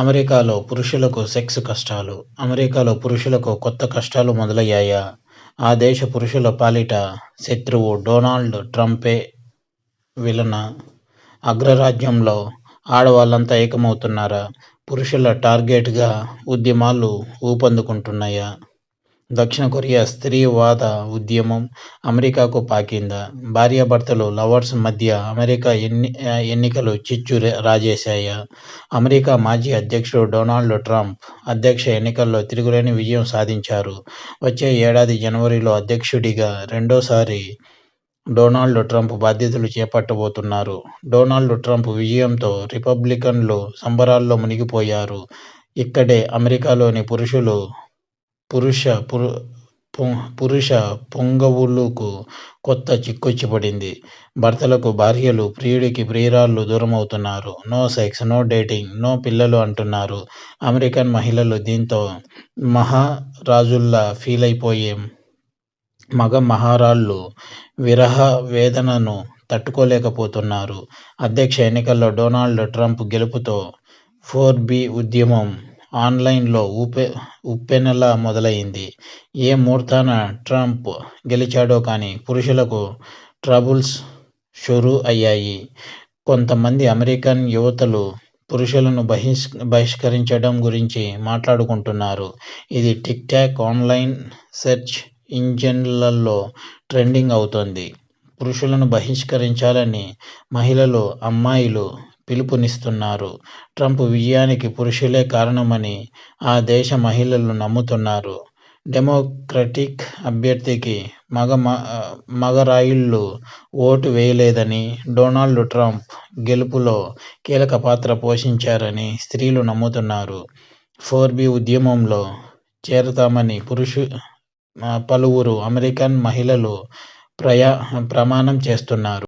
అమెరికాలో పురుషులకు సెక్స్ కష్టాలు అమెరికాలో పురుషులకు కొత్త కష్టాలు మొదలయ్యాయా? ఆ దేశ పురుషుల పాలిట శత్రువు డొనాల్డ్ ట్రంపే విలన అగ్రరాజ్యంలో ఆడవాళ్ళంతా ఏకమవుతున్నారా? పురుషుల టార్గెట్గా ఉద్యమాలు ఊపందుకుంటున్నాయా? దక్షిణ కొరియా స్త్రీవాద ఉద్యమం అమెరికాకు పాకిందా? భార్యాభర్తలు, లవర్స్ మధ్య అమెరికా ఎన్ని ఎన్నికలు చిచ్చు రాజేశాయా? అమెరికా మాజీ అధ్యక్షుడు డొనాల్డ్ ట్రంప్ అధ్యక్ష ఎన్నికల్లో తిరుగులేని విజయం సాధించారు. వచ్చే ఏడాది జనవరిలో అధ్యక్షుడిగా రెండోసారి డొనాల్డ్ ట్రంప్ బాధ్యతలు చేపట్టబోతున్నారు. డొనాల్డ్ ట్రంప్ విజయంతో రిపబ్లికన్లు సంబరాల్లో మునిగిపోయారు. ఇక్కడే అమెరికాలోని పురుషులు పురుష పురుష పుంగవులకు కొత్త చిక్కొచ్చి పడింది. భర్తలకు భార్యలు, ప్రియుడికి ప్రియురాళ్ళు దూరమవుతున్నారు. No sex, no dating, no పిల్లలు అంటున్నారు అమెరికన్ మహిళలు. దీంతో మహారాజుల్లా ఫీలైపోయే మగ మహారాళ్ళు విరహ వేదనను తట్టుకోలేకపోతున్నారు. అధ్యక్ష ఎన్నికల్లో డొనాల్డ్ ట్రంప్ గెలుపుతో ఫోర్ బీ ఉద్యమం ఆన్లైన్లో ఉప్పెనలా మొదలైంది. ఏ ముహూర్తాన ట్రంప్ గెలిచాడో కానీ పురుషులకు ట్రబుల్స్ షురూ అయ్యాయి. కొంతమంది అమెరికన్ యువతులు పురుషులను బహిష్ బహిష్కరించడం గురించి మాట్లాడుకుంటున్నారు. ఇది టిక్ టాక్, ఆన్లైన్ సెర్చ్ ఇంజిన్లలో ట్రెండింగ్ అవుతోంది. పురుషులను బహిష్కరించాలని మహిళలు, అమ్మాయిలు పిలుపునిస్తున్నారు. ట్రంప్ విజయానికి పురుషులే కారణమని ఆ దేశ మహిళలు నమ్ముతున్నారు. డెమోక్రటిక్ అభ్యర్థికి మగ మగరాయిళ్ళు ఓటు వేయలేదని, డొనాల్డ్ ట్రంప్ గెలుపులో కీలక పాత్ర పోషించారని స్త్రీలు నమ్ముతున్నారు. ఫోర్ బీ ఉద్యమంలో చేరతామని పలువురు అమెరికన్ మహిళలు ప్రయా ప్రమాణం చేస్తున్నారు.